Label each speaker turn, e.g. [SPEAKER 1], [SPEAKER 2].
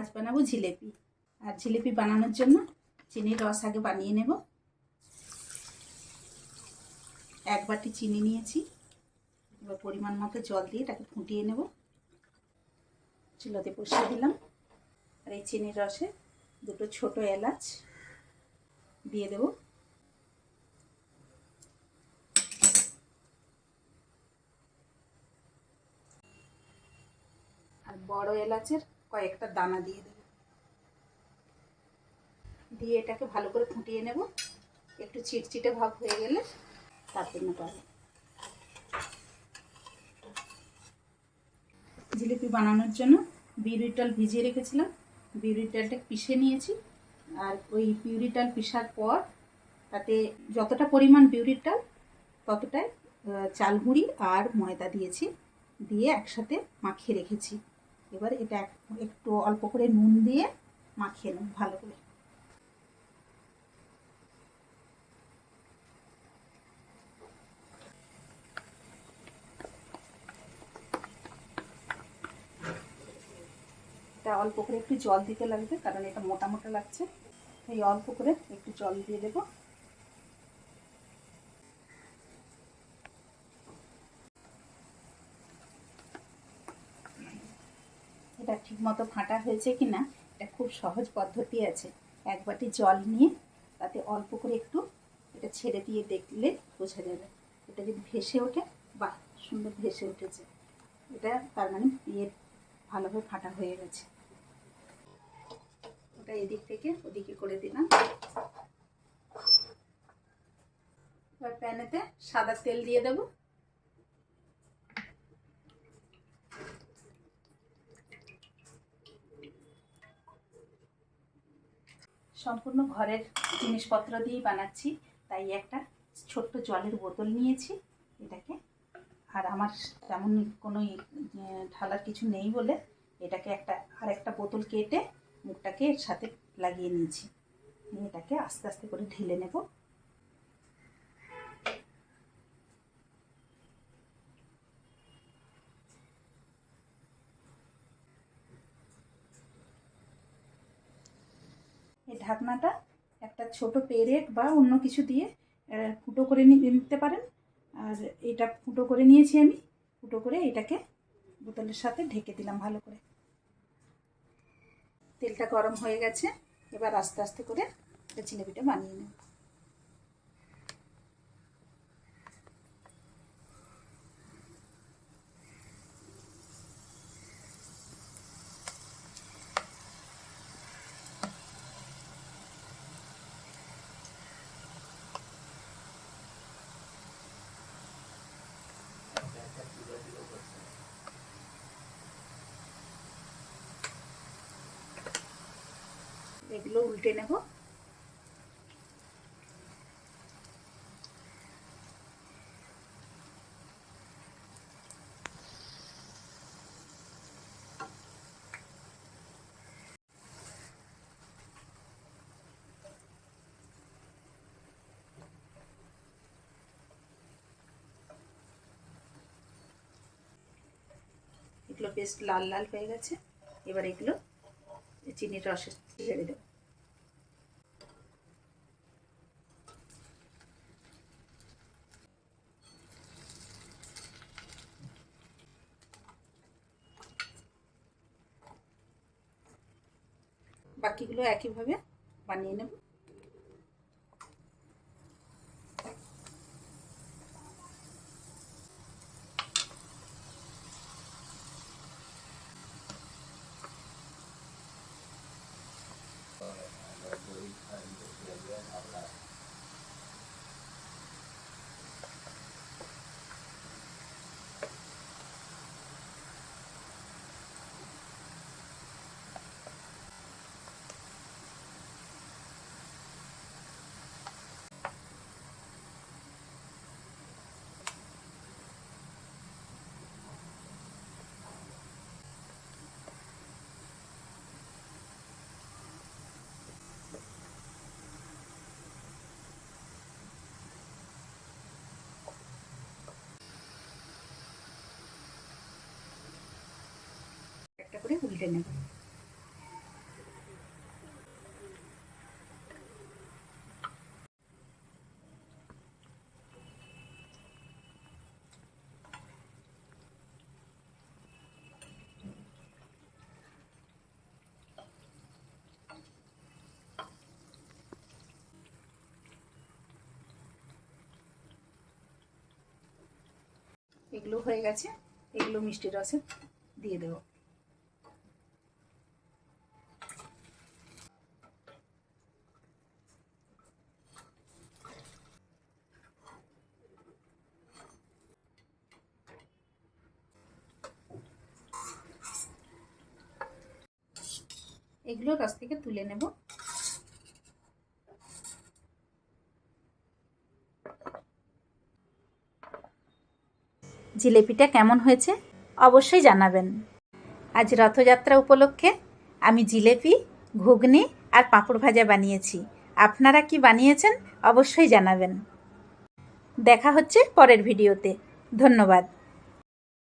[SPEAKER 1] আজ বানাবো জিলেপি। আর জিলেপি বানানোর জন্য চিনির রস আগে বানিয়ে নেব। এক বাটি চিনি নিয়েছি। এবার পরিমাণ মতো জল দিয়ে এটাকে ফুটিয়ে নেব। চুলাতে বসিয়ে দিলাম। আর এই চিনির রসে দুটো ছোট এলাচ দিয়ে দেব। আর বড় এলাচের কয়েকটা দানা দিয়ে দেব। দিয়ে এটাকে ভালো করে ফুটিয়ে নেব। একটু চিটচিটে ভাব হয়ে গেলে তারপর নেব জিলিপি বানানোর জন্য বিউরির ডাল ভিজিয়ে রেখেছিলাম। বিউরির ডালটা পিষে নিয়েছি। আর ওই বিউরির ডাল পিসার পর তাতে যতটা পরিমাণ বিউরির ডাল, ততটাই চাল গুঁড়ি আর ময়দা দিয়েছি। দিয়ে একসাথে মাখিয়ে রেখেছি। এবার এটা একটু অল্প করে নুন দিয়ে মাখিয়ে নেব ভালো করে। এটা অল্প করে একটু জল দিতে লাগবে, কারণ এটা মোটা মোটা লাগছে। এই অল্প করে একটু জল দিয়ে দেব। এটা ঠিক মতো ফাটা হয়েছে কি না এটা খুব সহজ পদ্ধতি আছে। এক বাটি জল নিয়ে তাতে অল্প করে একটু এটা ছেড়ে দিয়ে দেখলে বোঝা যাবে। এটা যদি ভেসে ওঠে, বাহ, সুন্দর ভেসে উঠেছে। এটা তার মানে ইয়ে ভালোভাবে ফাটা হয়ে গেছে। ওটা এদিক থেকে ওদিকে করে দিলাম। এবার প্যানেতে সাদা তেল দিয়ে দেব। সম্পূর্ণ ঘরের জিনিসপত্র দিয়েই বানাচ্ছি। তাই একটা ছোট্ট জলের বোতল নিয়েছি এটাকে। আর আমার তেমন কোনো ঢালার কিছু নেই বলে এটাকে একটা আর একটা বোতল কেটে মুখটাকে এর সাথে লাগিয়ে নিয়েছি। এটাকে আস্তে আস্তে করে ঢেলে নেব। ঢাকনাটা একটা ছোট পেরেক বা অন্য কিছু দিয়ে ফুটো করে নিতে পারেন। আর এটা ফুটো করে নিয়েছি আমি। ফুটো করে এটাকে বোতলের সাথে ঢেকে দিলাম ভালো করে। তেলটা গরম হয়ে গেছে। এবার আস্তে আস্তে করে এটা জিলেপিটা বানিয়ে নেব। এগুলো উল্টে নেব। এগুলো বেশ লাল লাল হয়ে গেছে। এবার এগুলো চিনির রসে ছেড়ে দেব। বাকিগুলো একইভাবে বানিয়ে নেব। 哎，对，对，对，差不多。করে উল্টে নেব। এগুলো হয়ে গেছে এগুলো মিষ্টি রসে দিয়ে দেবো। এগুলো রস থেকে তুলে নেব। জিলেপিটা কেমন হয়েছে অবশ্যই জানাবেন। আজ রথযাত্রা উপলক্ষে আমি জিলেপি, ঘুগনি আর পাঁপড় ভাজা বানিয়েছি। আপনারা কি বানিয়েছেন অবশ্যই জানাবেন। দেখা হচ্ছে পরের ভিডিওতে। ধন্যবাদ।